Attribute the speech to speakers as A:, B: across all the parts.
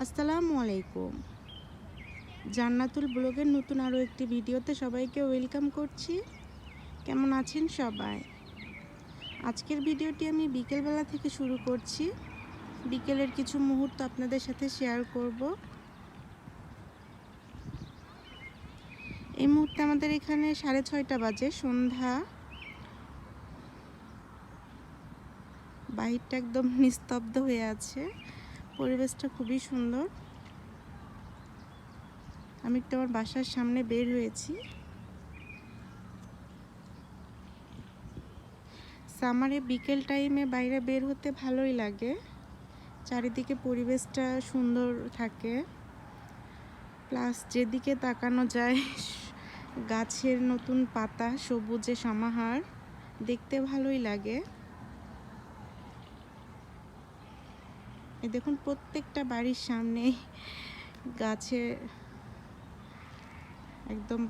A: আসসালামু আলাইকুম। জান্নাতুল ব্লগের নতুন আরও একটি ভিডিওতে সবাইকে ওয়েলকাম করছি। কেমন আছেন সবাই? আজকের ভিডিওটি আমি বিকেলবেলা থেকে শুরু করছি। বিকেলের কিছু মুহূর্ত আপনাদের সাথে শেয়ার করব। এই মুহূর্তে আমাদের এখানে সাড়ে ছয়টা বাজে, সন্ধ্যা। বাহিরটা একদম নিস্তব্ধ হয়ে আছে। পরিবেশটা খুবই সুন্দর। আমি একটু আমার বাসার সামনে বের হয়েছি। সামারে বিকেল টাইমে বাইরে বের হতে ভালোই লাগে। চারিদিকে পরিবেশটা সুন্দর থাকে। প্লাস যেদিকে তাকানো যায়, গাছের নতুন পাতা, সবুজে সমাহার, দেখতে ভালোই লাগে। দেখুন, প্রত্যেকটা বাড়ির সামনে গাছে একদম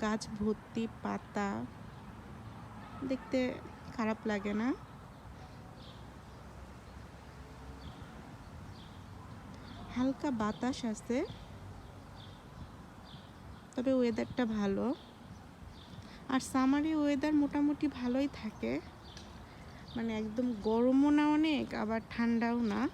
A: গাছ ভর্তি পাতা। দেখতে খারাপ লাগে না? হালকা বাতাস আছে, তবে ওয়েদারটা ভালো। আর সামারে ওয়েদার মোটামুটি ভালোই থাকে। মানে একদম গরমও না অনেক, আবার ঠান্ডাও না।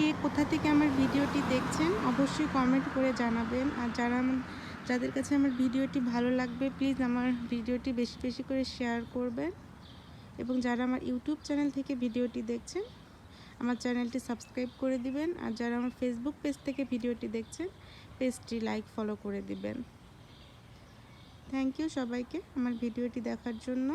A: কে কোথা থেকে আমার ভিডিওটি দেখছেন, অবশ্যই কমেন্ট করে জানাবেন। আর যারা যাদের কাছে আমার ভিডিওটি ভালো লাগবে প্লিজ আমার ভিডিওটি বেশি বেশি করে শেয়ার করবেন। এবং যারা আমার ইউটিউব চ্যানেল থেকে ভিডিওটি দেখছেন, আমার চ্যানেলটি সাবস্ক্রাইব করে দিবেন। আর যারা আমার ফেসবুক পেজ থেকে ভিডিওটি দেখছেন পেজটি লাইক ফলো করে দিবেন। থ্যাংক ইউ সবাইকে আমার ভিডিওটি দেখার জন্য।